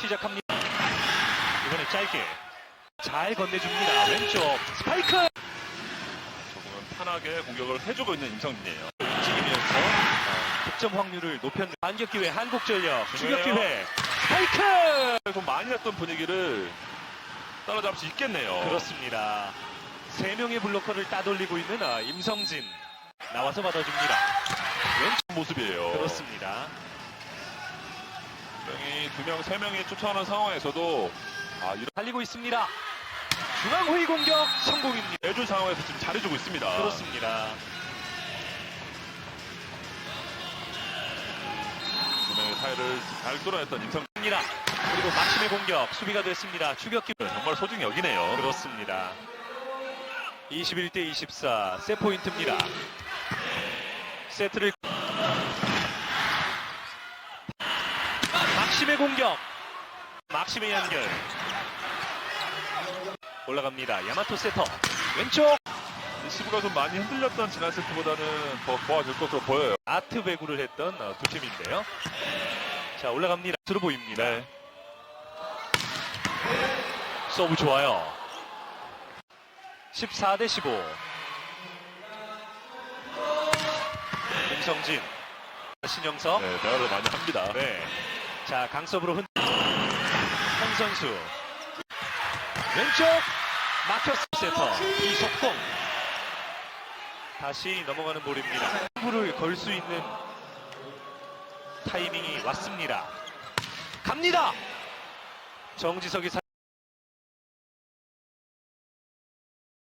시작합니다. 이번에 짧게 잘 건네줍니다. 왼쪽 스파이크 조금은 편하게 공격을 해주고 있는 임성진이에요. 움직이면서 어, 득점 확률을 높였는 반격 기회 한국전력 추격 그래요? 기회 스파이크 좀 많이 났던 분위기를 따라잡을 수 있겠네요. 그렇습니다. 세 명의 블로커를 따돌리고 있는 아, 임성진 나와서 받아줍니다. 왼쪽 모습이에요. 그렇습니다. 명이 두 명, 세 명이 쫓아오는 상황에서도 아, 이런 달리고 있습니다. 중앙 호위 공격 성공입니다. 내줄 상황에서 지금 잘해주고 있습니다. 그렇습니다. 두 명의 사이를 잘 뚫어냈던 임성진 입니다. 그리고 막심의 공격 수비가 됐습니다. 추격 기회 정말 소중히 여기네요. 그렇습니다. 21대 24 세포인트입니다. 세트를 막심의 공격 막심의 연결 올라갑니다. 야마토 세터 왼쪽 리시브가 좀 많이 흔들렸던 지난 세트보다는 더 좋아질 것으로 보여요. 아트 배구를 했던 어, 두 팀인데요. 자 올라갑니다. 들어 보입니다. 네. 서브 좋아요. 14 대 15. 김성진, 신영석. 네, 대화를 많이 합니다. 네. 자 강서브로 흔. 한 선수. 왼쪽 막혔어 세터 이석동. 다시 넘어가는 볼입니다. 승부를 걸 수 있는 타이밍이 왔습니다. 갑니다. 정지석이 사...